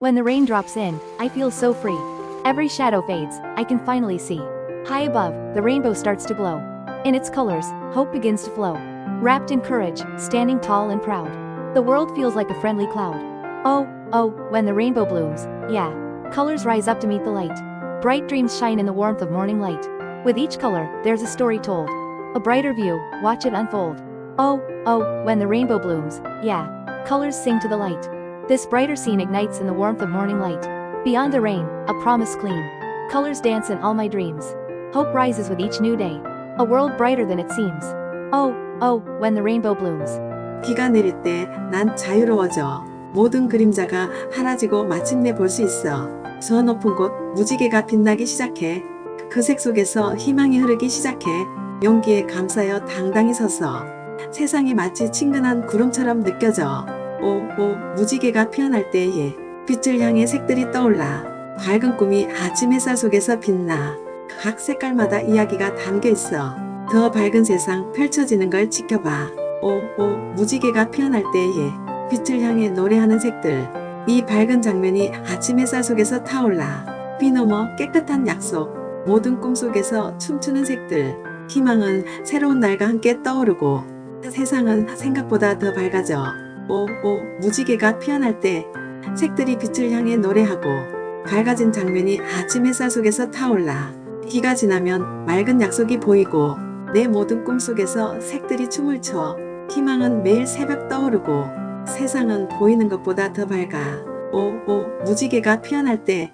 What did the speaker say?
When the rain drops in, I feel so free. Every shadow fades, I can finally see. High above, the rainbow starts to glow. In its colors, hope begins to flow. Wrapped in courage, standing tall and proud. The world feels like a friendly cloud. Oh, oh, when the rainbow blooms, yeah. Colors rise up to meet the light. Bright dreams shine in the warmth of morning light. With each color, there's a story told. A brighter view, watch it unfold. Oh, oh, when the rainbow blooms, yeah. Colors sing to the light. This brighter scene ignites in the warmth of morning light. Beyond the rain, a promise clean. Colors dance in all my dreams. Hope rises with each new day. A world brighter than it seems. Oh, oh, when the rainbow blooms. 비가 내릴 때 난 자유로워져. 모든 그림자가 하나지고 마침내 볼 수 있어. 저 높은 곳 무지개가 빛나기 시작해. 그 색 속에서 희망이 흐르기 시작해. 용기에 감싸여 당당히 서서. 세상이 마치 친근한 구름처럼 느껴져. 오, 오, 무지개가 피어날 때에 빛을 향해 색들이 떠올라. 밝은 꿈이 아침 햇살 속에서 빛나. 각 색깔마다 이야기가 담겨 있어. 더 밝은 세상 펼쳐지는 걸 지켜봐. 오, 오, 무지개가 피어날 때에 빛을 향해 노래하는 색들. 이 밝은 장면이 아침 햇살 속에서 타올라. 비 넘어 깨끗한 약속. 모든 꿈 속에서 춤추는 색들. 희망은 새로운 날과 함께 떠오르고 세상은 생각보다 더 밝아져. 오, 오, 무지개가 피어날 때 색들이 빛을 향해 노래하고 밝아진 장면이 아침 햇살 속에서 타올라. 비가 지나면 맑은 약속이 보이고 내 모든 꿈 속에서 색들이 춤을 춰 희망은 매일 새벽 떠오르고 세상은 보이는 것보다 더 밝아 오, 오, 무지개가 피어날 때